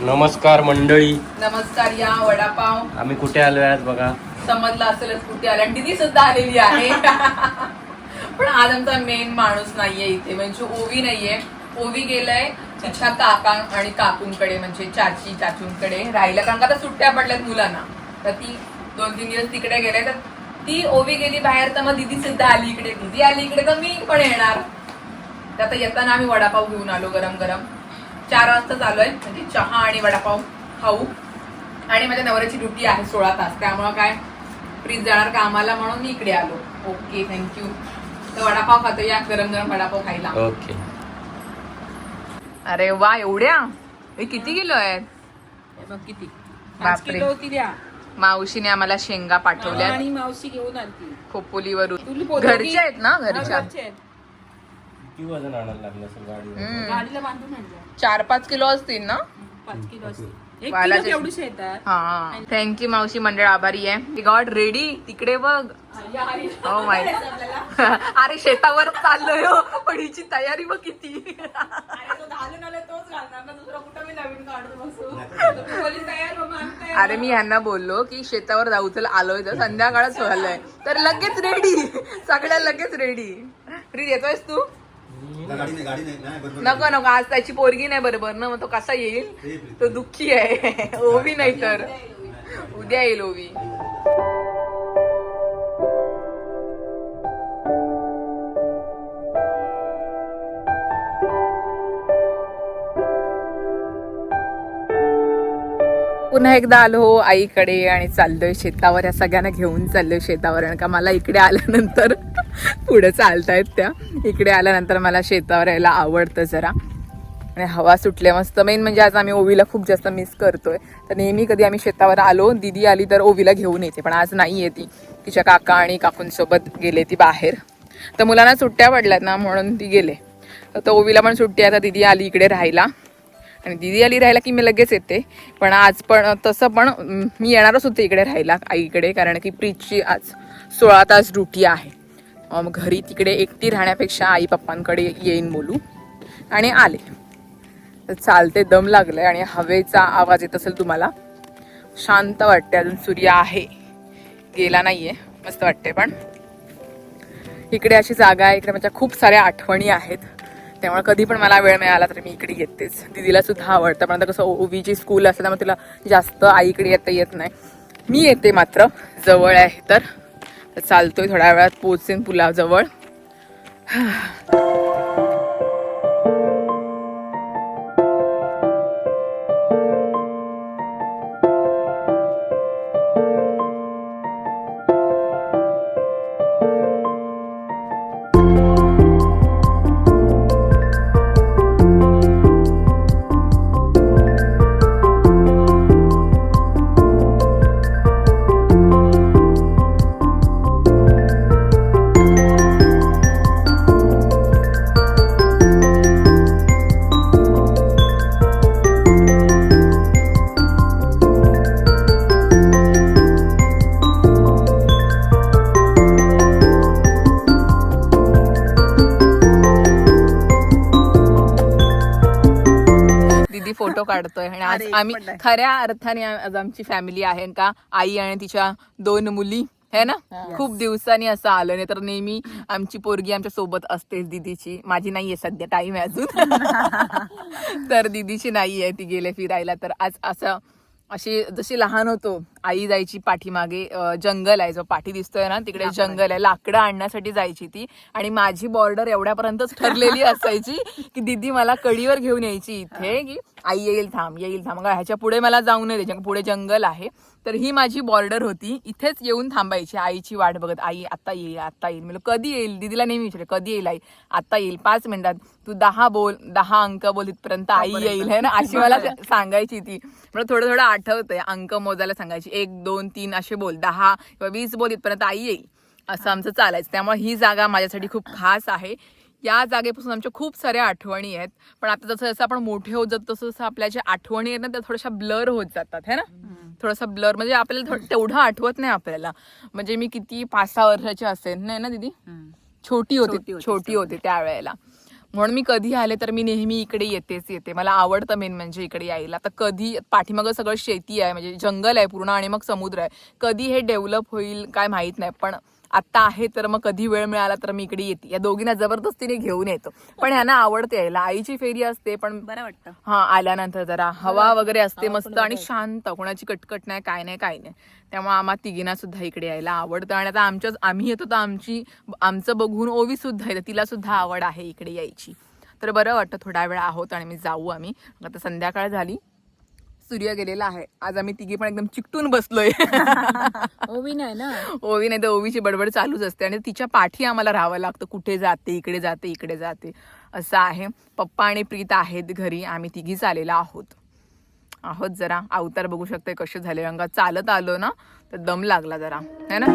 नमस्कार मंडळी. नमस्कार या वडापाव. आम्ही कुठे आलो आहेत बघा? समजलं असेलच कुठे आला. आणि दीदी सुद्धा आलेली आहे. पण आज आमचा मेन माणूस नाहीये इथे. म्हणजे ओवी नाहीये. ओवी गेलाय तिच्या काका आणि काकूंकडे म्हणजे चाची चाचूंकडे राहिला कारण का आता सुट्ट्या पडल्यात मुलांना. तर ती दोन तीन दिवस तिकडे गेले. तर ती ओवी गेली बाहेर तर मग दिदी सुद्धा आली इकडे. दिदी आली इकडे तर मी पण येणार. तर आता येताना आम्ही वडापाव घेऊन आलो गरम गरम चार वाजता चालू आहे म्हणजे चहा आणि वडापाव खाऊ. आणि माझ्या नवऱ्याची ड्युटी आहे सोळा तास त्यामुळं काय फ्रीज जाणार कामाला म्हणून मी इकडे आलो. ओके थँक्यू तर वडापाव खातो या गरम गरम वडापाव खायला. ओके. अरे वा एवढ्या? हे किती किलो आहेत? हे बघ किती. पाच बापरे. किलो होती द्या. मावशीने आम्हाला शेंगा पाठवल्या आणि मावशी घेऊन तुला खोपोलीवरून. पोतं घरच्या की- आहेत ना घरच्या? घरचे आहेत. किती वजन आणायला लागलं असेल हम्म. गाडीला बांधून आणलं. चार पाच किलो असतील ना? पाच किलो असते एक वालाचे- किलो एवढीच येतात? हा. थँक्यू मावशी. मंडळ आभारी आहे. गॉड रेडी तिकडे बघ. हो माय अरे शेतावर चाललोय हो. पण हिची तयारी बघ किती. अरे मी ह्यांना बोललो की शेतावर जाऊ चल आलोय तर संध्याकाळच व्हायलंय तर लगेच रेडी सगळ्या लगेच रेडी फ्री येतोयस तू? गाडी नाही गाडी नाही. नाही बरोबर नको नको आज त्याची पोरगी नाही बरोबर ना मग तो कसा येईल? तो दुःखी आहे. ओवी नाही तर. उद्या येईल ओवी. पुन्हा एकदा आलो हो आईकडे आणि चाललोय शेतावर. या सगळ्यांना घेऊन चाललोय शेतावर आणि का मला इकडे आल्यानंतर पुढे चालतायत त्या. इकडे आल्यानंतर मला शेतावर यायला आवडतं जरा. आणि हवा सुटले मस्त. मेन म्हणजे आज आम्ही ओवीला खूप जास्त मिस करतोय. तर नेहमी कधी आम्ही शेतावर आलो दिदी आली तर ओवीला घेऊन येते. पण आज नाही येते तिच्या काका आणि काकूंसोबत गेले ती बाहेर. तर मुलांना सुट्ट्या पडल्यात ना म्हणून ती गेले. तर ओवीला पण सुट्टी आहे आता दिदी आली इकडे राहायला. आणि दिदी आली राहायला की मी लगेच येते. पण आज पण तसं पण मी येणारच होते इकडे राहायला आईकडे. कारण की प्रीतची आज सोळा तास ड्युटी आहे. घरी तिकडे एकटी राहण्यापेक्षा आई पप्पांकडे येईन बोलू. आणि आले. तर चालते दम लागलाय आणि हवेचा आवाज येत असेल तुम्हाला. शांत वाटते अजून सूर्य आहे. गेला नाहीये. मस्त वाटते पण. इकडे अशी जागा आहे इकडे माझ्या खूप साऱ्या आठवणी आहेत. त्यामुळे कधी पण मला वेळ मिळाला तर मी इकडे येतेच. दिदीला सुद्धा आवडतं. पण आता कसं ओवीची स्कूल असते त्यामुळे तिला जास्त आईकडे येता येत नाही. मी येते मात्र. जवळ आहे तर. चालतोय थोड्या वेळात पोचेन पुलाजवळ. फोटो काढतोय. आणि आज आम्ही खऱ्या अर्थाने आज आमची फॅमिली आहे का आई आणि तिच्या दोन मुली है ना? खूप दिवसांनी असं आलं नाही तर नेहमी आमची पोरगी आमच्यासोबत असतेच दीदीची. माझी नाहीये सध्या टाइम आहे अजून. तर दीदीची नाहीये ती गेले फिरायला. तर आज असं अशी जशी लहान होतो आई जायची पाठीमागे जंगल आहे जो पाठी दिसतोय ना तिकडे जंगल आहे. लाकडं आणण्यासाठी जायची ती आणि माझी बॉर्डर एवढ्यापर्यंतच ठरलेली असायची की दीदी मला कडीवर घेऊन यायची इथे की आई येईल थांब येईल थांब. ह्याच्या पुढे मला जाऊ नये त्याच्या पुढे जंगल आहे. तर ही माझी बॉर्डर होती. इथेच येऊन थांबायची आईची वाट बघत. आई आता येईल आता येईल. म्हणजे कधी येईल? दीदीला नेहमी विचारले कधी येईल आई? आता येईल पाच मिनिटात. तू दहा बोल दहा अंक बोल इथपर्यंत आई येईल है ना? अशी मला सांगायची ती. मला थोडं थोडं आठवतंय अंक मोजायला सांगायची. एक दोन तीन असे बोल दहा किंवा वीस बोल इथपर्यंत आई येईल. असं आमचं चालायचं. त्यामुळे ही जागा माझ्यासाठी खूप खास आहे. या जागेपासून आमच्या खूप साऱ्या आठवणी आहेत. पण आता जसं जसं आपण मोठे होत जातो तसं तसं आपल्या ज्या आठवणी आहेत ना त्या थोड्याशा ब्लर होत जातात. है ना? थोडासा ब्लर म्हणजे आपल्याला तेवढं आठवत नाही आपल्याला. म्हणजे मी किती पाच सहा वर्षाची असेल नाही ना दीदी? छोटी होती छोटी होती त्यावेळेला. म्हणून मी कधी आले तर मी नेहमी इकडे येतेच येते. मला आवडतं मेन म्हणजे इकडे यायला. तर कधी पाठीमागं सगळं शेती आहे म्हणजे जंगल आहे पूर्ण आणि मग समुद्र आहे. कधी हे डेव्हलप होईल काय माहीत नाही पण आत्ता आहे तर मग कधी वेळ मिळाला तर मी इकडे येते. या दोघींना जबरदस्तीने घेऊन येतो. पण ह्यांना आवडते यायला. आईची फेरी असते पण बरं वाटतं. हा आल्यानंतर जरा हवा वगैरे असते मस्त आणि शांत. कोणाची कटकट नाही काय नाही काय नाही. त्यामुळे आम्हा तिघींना सुद्धा इकडे यायला आवडतं. आणि आता आमच्याच आम्ही येतो तर आमची आमचं बघून ओवी सुद्धा येते. तिला सुद्धा आवड आहे इकडे यायची. तर बरं वाटतं थोडा वेळ आहोत आणि मी जाऊ आम्ही. आता संध्याकाळ झाली. सूर्य गेलेला आहे. आज आम्ही तिघी पण एकदम चिकटून बसलोय. ओवी नाही ना? ओवी नाही तर ओवीची बडबड चालूच असते आणि तिच्या पाठी आम्हाला राहावं लागतं. कुठे जाते इकडे जाते इकडे जाते. असं आहे. पप्पा आणि प्रीत आहेत घरी. आम्ही तिघीच आलेलो आहोत. आहोत जरा. अवतार बघू शकते कसे झाले. रंगा चालत आलो ना तर दम लागला जरा. है ना?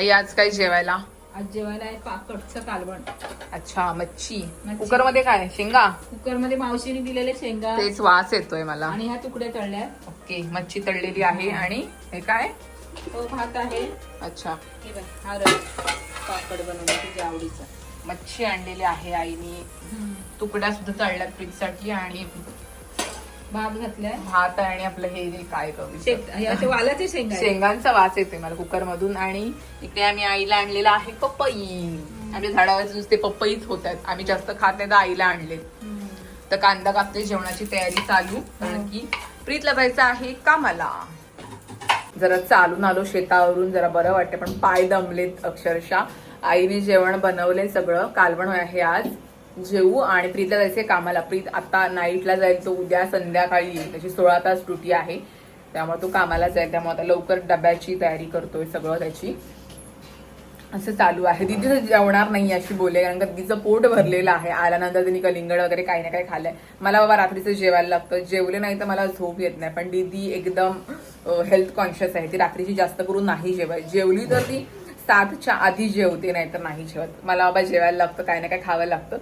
आई आज काय जेवायला? आज जेवायला आहे पाकडचं कालवण. अच्छा मच्छी. मच्छी. कुकरमध्ये काय? शेंगा? कुकरमध्ये मावशीने दिलेले शेंगा. तेच वास येतोय मला. आणि ह्या तुकड्या तळल्या. ओके मच्छी तळलेली आहे आणि हे काय? तो भात आहे. अच्छा. हे बघ, हा रस. पापड बनवला तुझ्या आवडीचा. मच्छी आणलेली आहे आईने. तुकड्या सुद्धा तळल्यात फ्रीजसाठी आणि भात घातलाय. भात आणि आपलं हे काय करू हे वालाचे शेंगा. शेंगांचा वास येतोय मला कुकर मधून आणि इकडे आम्ही आईला आणलेला आहे पपई. आमच्या झाडावरचे नुसते पपईच होत आहेत. आम्ही जास्त खात नाही तर आईला आणले. तर कांदा कापते जेवणाची तयारी चालू. कारण की प्रीतला जायचं आहे कामाला. जरा चालून आलो शेतावरून जरा बरं वाटतं पण पाय दमलेत अक्षरशः. आईने जेवण बनवले सगळं. कालवण आहे आज. जेवू आणि प्रीतला जायचे कामाला. प्रीत आता नाईटला जाईल तो उद्या संध्याकाळी येईल. त्याची सोळा तास ड्युटी आहे. त्यामुळे तो कामाला जाईल. त्यामुळे आता लवकर डब्याची तयारी करतोय सगळं त्याची. असं चालू आहे. दिदी जेवणार नाही अशी बोलले कारण का तिचं पोट भरलेलं आहे. आल्यानंतर तिने कलिंगड वगैरे काही ना काही खाल्लंय. मला बाबा रात्रीचं जेवायला लागतं. जेवले नाही तर मला झोप येत नाही. पण दीदी एकदम हेल्थ कॉन्शियस आहे. ती रात्रीची जास्त करून नाही जेवाय जेवली तर ती सातच्या आधी जेवते नाही तर नाही जेवत. मला बाबा जेवायला लागतं काय ना काय खावं लागतं.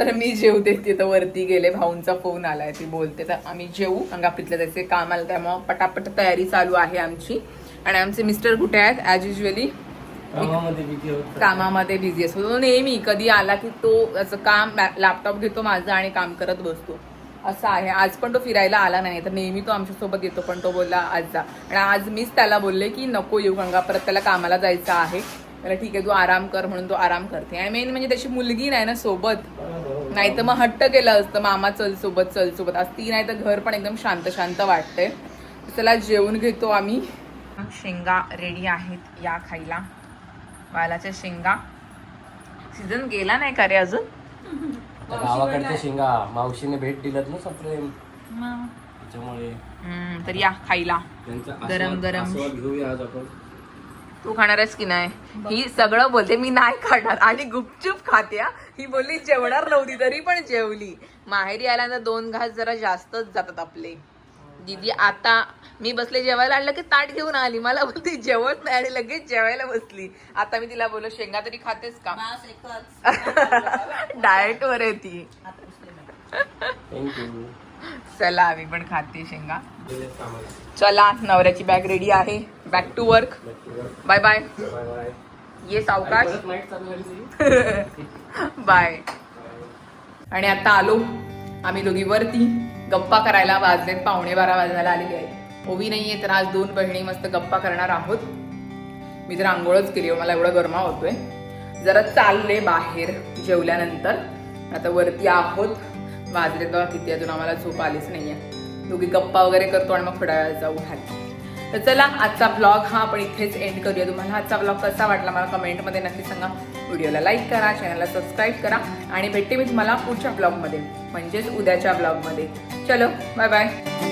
तर मी जेवते तिथं वरती गेले भाऊंचा फोन आलाय ती बोलते तर आम्ही जेवू अंगापीतलं त्याचे काम आलं त्यामुळं पटापट तयारी चालू आहे आमची. आणि आमचे मिस्टर कुठे आहेत? ॲज युजली कामामध्ये बिझी असतो. तो नेहमी कधी आला की तो असं काम लॅपटॉप घेतो माझं आणि काम करत बसतो. असं आहे. आज पण तो फिरायला आला नाही तर नेहमी तो आमच्यासोबत येतो पण तो बोलला आज जा. आणि आज मीच त्याला बोलले की नको येऊ गंगा परत त्याला कामाला जायचं आहे. त्याला ठीक आहे तू आराम कर म्हणून तो आराम करते. आणि मेन म्हणजे त्याची मुलगी नाही ना सोबत. नाही तर मग हट्ट केलं असतं मामा चल सोबत चल सोबत. आज ती नाही तर घर पण एकदम शांत शांत वाटते चला जेवून घेतो आम्ही. शेंगा रेडी आहेत या खायला. वालाच्या शेंगा. सीझन गेला नाही का रे अजून? गावाकडच्या शेंगा मावशीने भेट दिलात ना सप्रेम. त्याच्यामुळे हम्म, तर या खायला. गरम गरम. घेऊया आज आपण. तू खाणार आहेस की नाही? ही सगळं बोलते मी नाही खाणार. आणि गुपचूप खाते हा. ही बोलली जेवणार नव्हती तरी पण जेवली. माहेरी आल्यानंतर दोन घास जरा जास्तच जातात आपले. दीदी आता मी बसले जेवायला आणलं की ताट घेऊन आली. मला बोलती जेवत नाही आणि लगेच जेवायला बसली. आता मी तिला बोललो शेंगा तरी खातेस का? डाएट वर आहे ती. थँक्यू चला आम्ही पण खाते शेंगा. चला नवऱ्याची बॅग रेडी आहे. Back to work bye bye ये सावकाश. बाय आणि आता आलो. आम्ही दोघी वरती. गप्पा करायला वाजलेत. पावणे बारा वाजायला आलेले आहेत. ओवी नाहीये तर आज दोन बहिणी मस्त गप्पा करणार आहोत. मी तर आंघोळच केली मला एवढा गरमा होतोय. जरा चालले बाहेर जेवल्यानंतर. आता वरती आहोत. वाजले तर किती अजून आम्हाला झोप आलीच नाही आहे दोघी गप्पा वगैरे करतो आणि मग थोड्या वेळा जाऊ खाली तर चला आजचा ब्लॉग हा आपण इथेच एंड करूया. तुम्हाला आजचा ब्लॉग कसा वाटला मला कमेंटमध्ये नक्की सांगा. व्हिडिओला लाईक करा चॅनलला सबस्क्राईब करा आणि भेटते मी तुम्हाला पुढच्या ब्लॉगमध्ये म्हणजेच उद्याच्या ब्लॉगमध्ये चलो बाय बाय